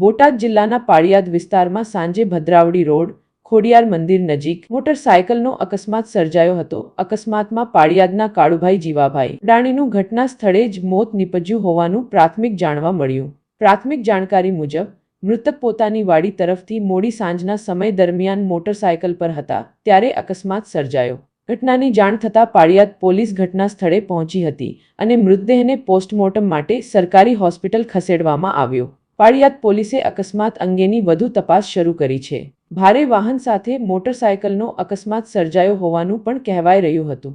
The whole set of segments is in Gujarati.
બોટાદ જિલ્લાના પાળિયાદ વિસ્તારમાં સાંજે ભદ્રાવડી રોડ, ખોડિયાર મંદિર નજીક મોટરસાયકલનો અકસ્માત સર્જાયો હતો. અકસ્માતમાં પાળિયાદના કાળુભાઈ જીવાભાઈ ડાણીનું ઘટના સ્થળે જ મોત નીપજ્યું હોવાનું પ્રાથમિક જાણવા મળ્યું. પ્રાથમિક જાણકારી મુજબ, મૃતક પોતાની વાડી તરફથી મોડી સાંજના સમય દરમિયાન મોટરસાયકલ પર હતા, ત્યારે અકસ્માત સર્જાયો. ઘટનાની જાણ થતાં પાળિયાદ પોલીસ ઘટના સ્થળે પહોંચી હતી અને મૃતદેહને પોસ્ટમોર્ટમ માટે સરકારી હોસ્પિટલ ખસેડવામાં આવ્યો. પાળિયાદ પોલીસે અકસ્માત અંગેની વધુ તપાસ શરૂ કરી છે. ભારે વાહન સાથે મોટરસાયકલનો અકસ્માત સર્જાયો હોવાનું પણ કહેવાય રહ્યું હતું.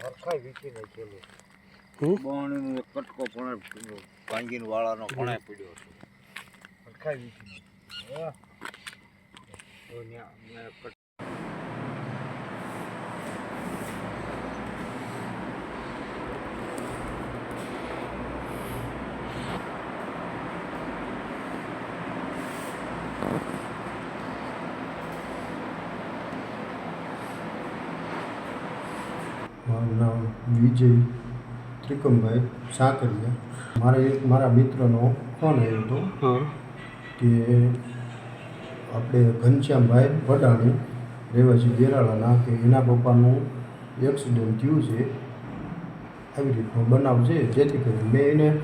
હરખાઈ વીખી નાખેલું? બોણીનું એક કટકો પણ ભાંગીને વાળાનો કોણે પડ્યો છે હરખાઈ તો ન્યા મેં કટ મારું નામ વિજય ત્રિકમભાઈ સાકરિયા. મારે એક મારા મિત્રનો ફોન આવ્યો હતો કે આપણે ઘનશ્યામભાઈ વડાણી રહેવાસી દેરાળાના કે એના પપ્પાનું એક્સિડન્ટ થયું છે. આવી રીતનો બનાવ છે. જેથી કરીને મેં એને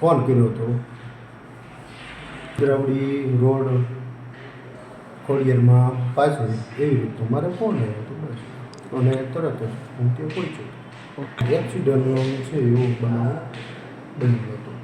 ફોન કર્યો હતો. દ્રવડી રોડ ખોડિયારમાં પાછળ એવી રીતનો મારે ફોન આવ્યો હતો. બસ. અને તરત જ હું ત્યાં પહોંચ્યો એક્સિડન્ટનો છે એવો બનાવ બન્યો ગયો